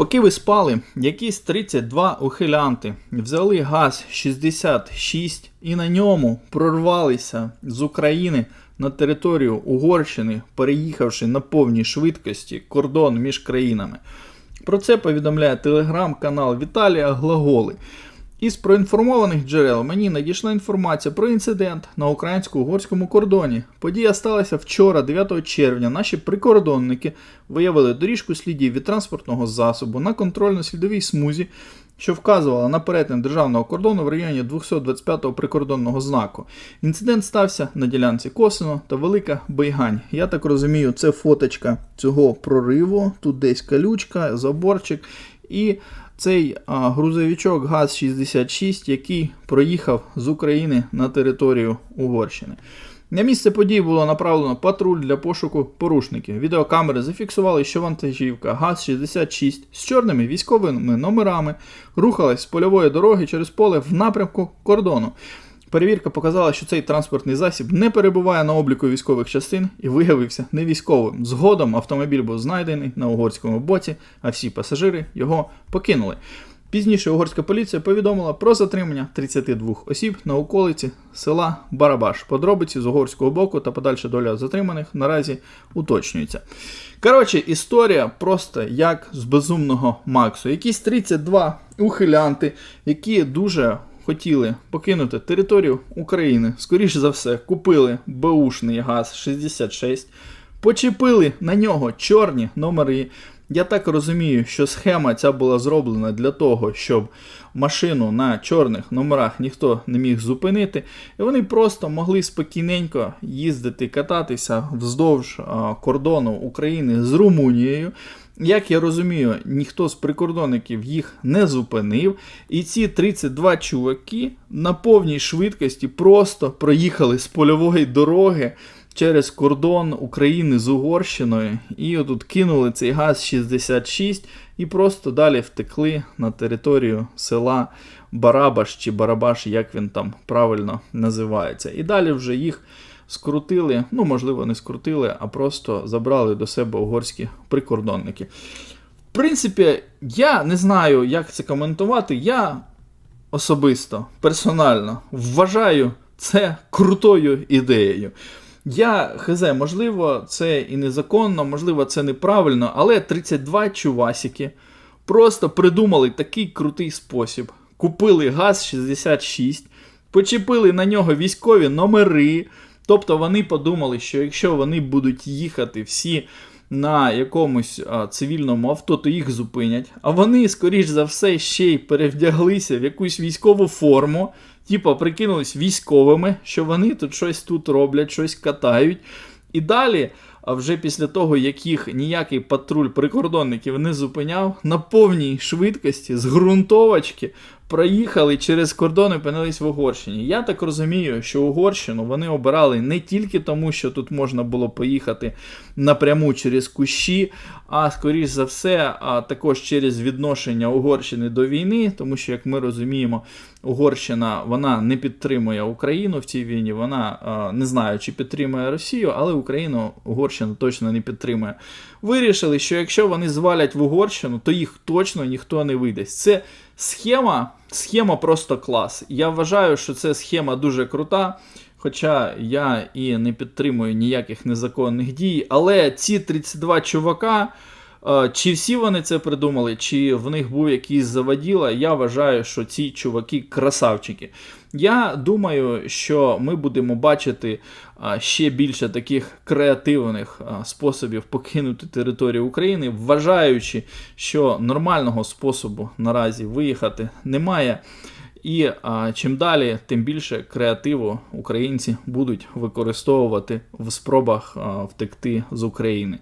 Поки ви спали, якісь 32 ухилянти взяли ГАЗ-66 і на ньому прорвалися з України на територію Угорщини, переїхавши на повній швидкості кордон між країнами. Про це повідомляє телеграм-канал Віталія Глаголи. Із проінформованих джерел мені надійшла інформація про інцидент на українсько-угорському кордоні. Подія сталася вчора, 9 червня. Наші прикордонники виявили доріжку слідів від транспортного засобу на контрольно-слідовій смузі, що вказувала на перетин державного кордону в районі 225-го прикордонного знаку. Інцидент стався на ділянці Косино та Велика Байгань. Я так розумію, це фоточка цього прориву. Тут десь калючка, заборчик і цей грузовичок ГАЗ-66, який проїхав з України на територію Угорщини. На місце події було направлено патруль для пошуку порушників. Відеокамери зафіксували, що вантажівка ГАЗ-66 з чорними військовими номерами рухалась з польової дороги через поле в напрямку кордону. Перевірка показала, що цей транспортний засіб не перебуває на обліку військових частин і виявився не військовим. Згодом автомобіль був знайдений на угорському боці, а всі пасажири його покинули. Пізніше угорська поліція повідомила про затримання 32 осіб на околиці села Барабаш. Подробиці з угорського боку та подальша доля затриманих наразі уточнюється. Коротше, історія просто як з безумного Максу. Якісь 32 ухилянти, які дуже хотіли покинути територію України, скоріше за все, купили беушний газ 66, почепили на нього чорні номери. Я так розумію, що схема ця була зроблена для того, щоб машину на чорних номерах ніхто не міг зупинити, і вони просто могли спокійненько їздити, кататися вздовж кордону України з Румунією. Як я розумію, ніхто з прикордонників їх не зупинив, і ці 32 чуваки на повній швидкості просто проїхали з польової дороги через кордон України з Угорщиною і отут кинули цей ГАЗ-66 і просто далі втекли на територію села Барабаш чи Барабаш, як він там правильно називається. І далі вже їх скрутили, ну, можливо, не скрутили, а просто забрали до себе угорські прикордонники. В принципі, я не знаю, як це коментувати. Я особисто, персонально вважаю це крутою ідеєю. Я хз, можливо, це і незаконно, можливо, це неправильно, але 32 чувасики просто придумали такий крутий спосіб. Купили ГАЗ-66, почепили на нього військові номери. Тобто вони подумали, що якщо вони будуть їхати всі на якомусь а, цивільному авто, то їх зупинять. А вони, скоріш за все, ще й перевдяглися в якусь військову форму, типу прикинулись військовими, що вони тут щось тут роблять, щось катають. І далі, а вже після того, як їх ніякий патруль прикордонників не зупиняв, на повній швидкості з ґрунтовочки проїхали через кордон і опинились в Угорщині. Я так розумію, що Угорщину вони обирали не тільки тому, що тут можна було поїхати напряму через кущі, а скоріш за все, а також через відношення Угорщини до війни, тому що, як ми розуміємо, Угорщина вона не підтримує Україну в цій війні. Вона не знаю, чи підтримує Росію, але Україну Угорщина точно не підтримує. Вирішили, що якщо вони звалять в Угорщину, то їх точно ніхто не видасть. Це схема, схема просто клас. Я вважаю, що це схема дуже крута. Хоча я і не підтримую ніяких незаконних дій, але ці 32 чувака. Е, Чи всі вони це придумали, чи в них був якийсь заваділа, я вважаю, що ці чуваки красавчики. Я думаю, що ми будемо бачити ще більше таких креативних способів покинути територію України, вважаючи, що нормального способу наразі виїхати немає. І а, чим далі, тим більше креативу українці будуть використовувати в спробах а, втекти з України.